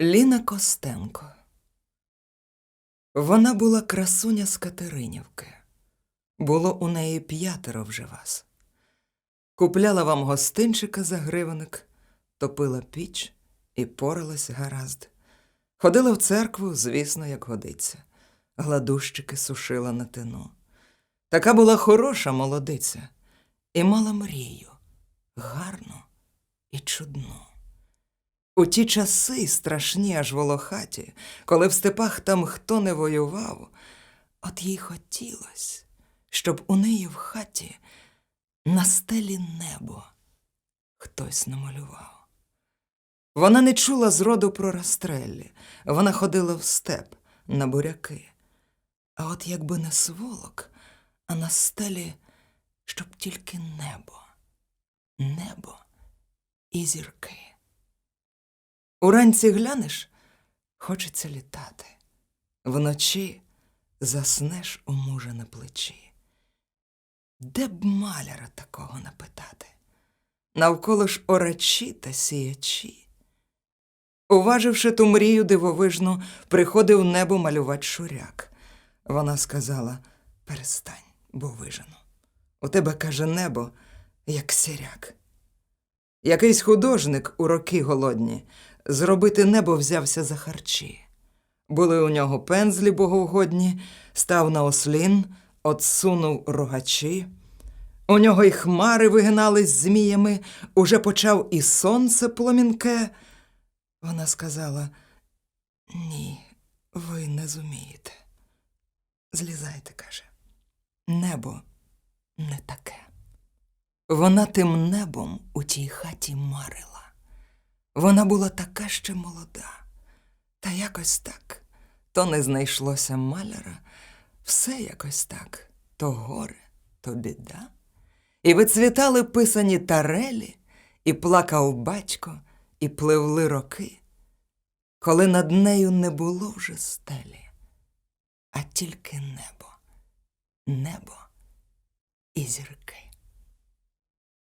Ліна Костенко. Вона була красуня з Катеринівки. Було у неї п'ятеро вже вас. Купляла вам гостинчика за гривенник, топила піч і поралась гаразд. Ходила в церкву, звісно, як годиться. Гладущики сушила на тину. Така була хороша молодиця і мала мрію, гарну і чудну. У ті часи, страшні аж волохаті, коли в степах там хто не воював, от їй хотілось, щоб у неї в хаті на стелі небо хтось намалював. Вона не чула зроду про растреллі, вона ходила в степ на буряки. А от якби не сволок, а на стелі, щоб тільки небо, небо і зірки. Уранці глянеш, хочеться літати. Вночі заснеш у мужа на плечі. Де б маляра такого напитати? Навколо ж орачі та сіячі. Уваживши ту мрію дивовижну, приходив небо малювати шуряк. Вона сказала: перестань, бо вижену. У тебе, каже, небо, як сіряк. Якийсь художник у роки голодні зробити небо взявся за харчі. Були у нього пензлі боговгодні, став на ослін, отсунув рогачі. У нього й хмари вигинались зміями, уже почав і сонце пломінке. Вона сказала: Ні, ви не зумієте. Злізайте, каже, небо не таке. Вона тим небом у тій хаті марила. Вона була така ще молода, та якось так. То не знайшлося маляра, все якось так, то горе, то біда. І вицвітали писані тарелі, і плакав батько, і пливли роки, коли над нею не було вже стелі, а тільки небо, небо і зірки.